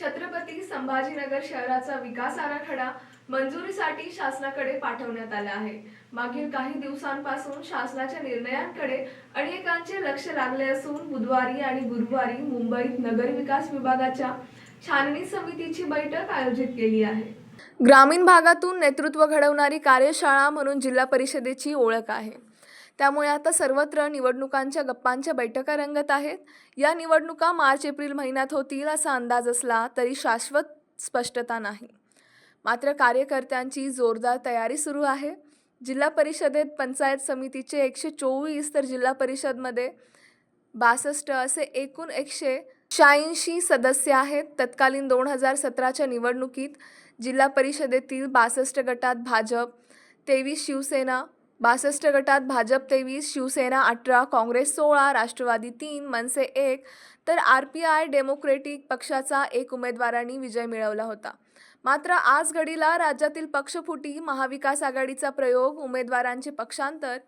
छत्रपती संभाजीनगर शहराचा विकास आराखडा मंजुरीसाठी शासनाकडे पाठवण्यात आला आहे. मागील काही दिवसांपासून शासनाच्या निर्णयांकडे अनेकांचे लक्ष लागले असून बुधवारी आणि गुरुवारी मुंबईत नगर विकास विभागाच्या छाननी समितीची बैठक आयोजित केली आहे. ग्रामीण भागातून नेतृत्व घडवणारी कार्यशाळा म्हणून जिल्हा परिषदेची ओळख आहे. त्यामुळे आता सर्वत्र निवडणुकांच्या गप्पांच्या बैठका रंगत आहेत. या निवडणुका मार्च एप्रिल महिन्यात होतील असा अंदाज असला तरी शाश्वत स्पष्टता नाही. मात्र कार्यकर्त्यांची जोरदार तयारी सुरू आहे. जिल्हा परिषदेत पंचायत समितीचे एकशे चोवीस तर जिल्हा परिषदमध्ये बासष्ट असे एकूण एकशे शहाऐंशी सदस्य आहेत. तत्कालीन दोन हजार सतराच्या निवडणुकीत जिल्हा परिषदेतील बासष्ट गटात भाजप तेवीस शिवसेना बासष्ट गटात भाजप तेवीस शिवसेना अठरा काँग्रेस सोळा राष्ट्रवादी तीन मनसे एक. तर आर पी आय डेमोक्रेटिक पक्षाचा एक उमेदवारांनी विजय मिळवला होता. मात्र आज घडीला राज्यातील पक्षफुटी महाविकास आघाडीचा प्रयोग उमेदवारांचे पक्षांतर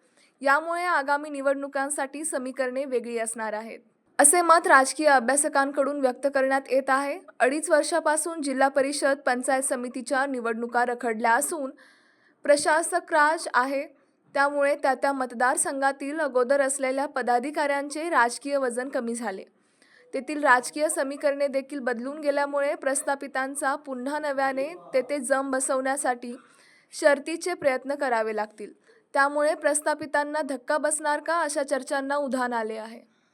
यामुळे आगामी निवडणुकांसाठी समीकरणे वेगळी असणार आहेत. असे मत राजकीय अभ्यासकांकडून व्यक्त करण्यात येत आहे. अडीच वर्षापासून जिल्हा परिषद पंचायत समितीच्या निवडणुका रखडल्या असून प्रशासक राज आहे. त्यामुळे त्या त्या मतदारसंघातील अगोदर असलेल्या पदाधिकाऱ्यांचे राजकीय वजन कमी झाले. तेथील राजकीय समीकरणे देखील बदलून गेल्यामुळे प्रस्थापितांचा पुन्हा नव्याने तेथे जम बसवण्यासाठी शर्तीचे प्रयत्न करावे लागतील. त्यामुळे प्रस्थापितांना धक्का बसणार का अशा चर्चांना उधाण आले आहे.